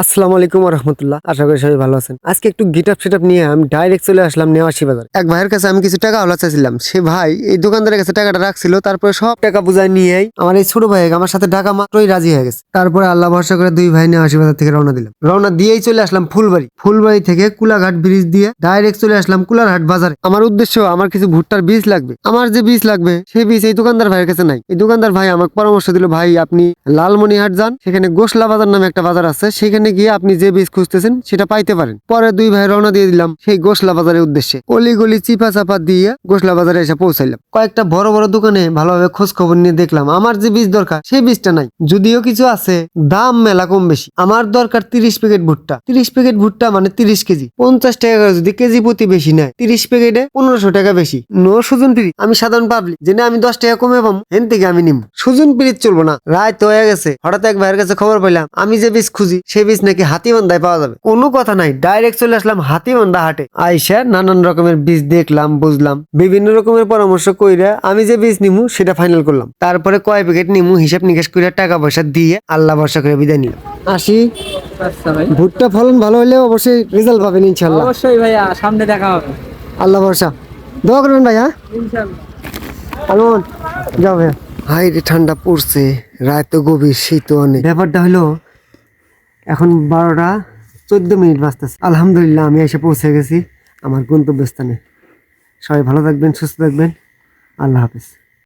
আসসালামু আলাইকুম রহমতুল্লাহ আশা করি সবাই ভালো আছেন। আজকে একটু গিটাপ সেটআপ নিয়ে আমি ডাইরেক্ট চলে আসলাম নেওয়াশি বাজার। এক ভাইয়ের কাছে আমি কিছু টাকা হলা চাইছিলাম। সে ভাই এই দোকানদারের কাছে টাকাটা রাখছিল, তারপরে সব টাকা বুঝায় নিয়েই আমার এই ছোট ভাই আমার সাথে টাকা মাত্রই রাজি হয়ে গেছে। তারপরে আল্লাহ ভরসা করে দুই ভাই নেওয়াশি বাজার থেকে রওনা দিলাম। রওনা দিয়েই চলে আসলাম ফুলবাড়ি। ফুলবাড়ি থেকে কুলাঘাট ব্রিজ দিয়ে ডাইরেক্ট চলে আসলাম কুলারহাট বাজারে। আমার উদ্দেশ্য, আমার কিছু ভুট্টার বীজ লাগবে। আমার যে বীজ লাগবে, সেই বীজ এই দোকানদার ভাইয়ের কাছে নাই। এই দোকানদার ভাই আমাকে পরামর্শ দিল, ভাই, আপনি লালমনিহাট যান। সেখানে গোসলা বাজার নামে একটা বাজার আছে। সেখানে গিয়ে আপনি যে বীজ খুঁজতেছেন, সেটা পাইতে পারেন। পরে দুই ভাই রওনা দিয়ে দিলাম সেই গোসলা বাজারের উদ্দেশ্যে। অলি গলি চিপা চাপা দিয়ে গোসলা বাজারে এসে পৌঁছাইলাম। কয়েকটা বড় বড় দোকানে ভালোভাবে খোঁজ খবর নিয়ে দেখলাম, আমার যে বীজ দরকার, সেই বীজটা নাই। যদিও কিছু আছে, দাম মেলা কম বেশি। আমার দরকার তিরিশ প্যাকেট ভুট্টা। তিরিশ প্যাকেট ভুট্টা মানে তিরিশ কেজি। পঞ্চাশ টাকা যদি কেজি প্রতি বেশি নেয়, তিরিশ প্যাকেটে পনেরোশো টাকা বেশি। নো সুজন পিড়ি আমি সাধারণ পাবলিক জেনে আমি দশ টাকা কমে পাবো, হেন থেকে আমি নিম। সুজন পিড়িত চলবো না। রায় তো হয়ে গেছে। হঠাৎ এক ভাইয়ের কাছে খবর পাইলাম, আমি যে বীজ খুঁজি, সেই বীজ নাকি হাতিবান্ধায় পাওয়া যাবে? কোনো কথা নাই ডাইরেক্ট চলে আসলাম হাতিবান্ধা হাটে। আইসা নানান রকমের বীজ দেখলাম বুঝলাম। বিভিন্ন রকমের পরামর্শ কইরা আমি যে বীজ নিমু সেটা ফাইনাল করলাম। তারপরে কয় প্যাকেট নিমু হিসাব নিকাশ করে টাকা পয়সা দিয়ে আল্লাহ ভরসা করে বিদায় নিলাম। আসি। আচ্ছা ভুট্টা ফলন ভালো হলে অবশ্যই রেজাল্ট পাবেন ইনশাল্লাহ অবশ্যই ভাইয়া সামনে দেখা হবে। আল্লাহ ভরসা। দোয়া করবেন ভাই হ্যাঁ ইনশাল্লাহ আলমন যাও ভাইয়া। হাই রে ঠান্ডা পড়ছে। রায় তো গভীর শীত অনেক। ব্যাপারটা হলো এখন বারোটা চোদ্দ মিনিট বাঁচতেছে আলহামদুলিল্লাহ, আমি এসে পৌঁছে গেছি আমার গন্তব্যস্থানে। সবাই ভালো থাকবেন, সুস্থ থাকবেন। আল্লাহ হাফিজ।